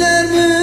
Diler mi?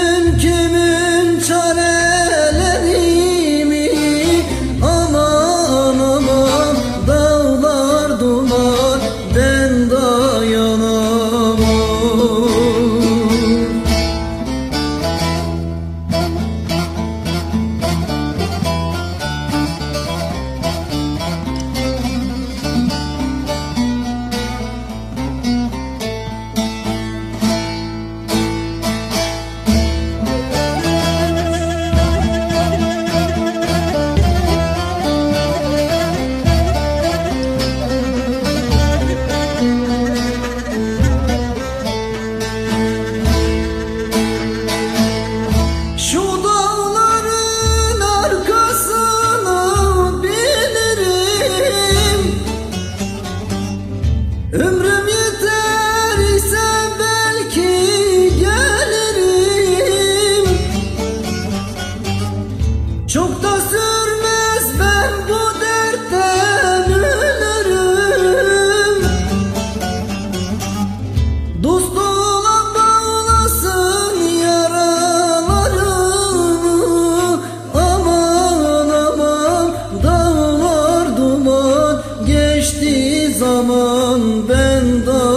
geçti zaman ben daha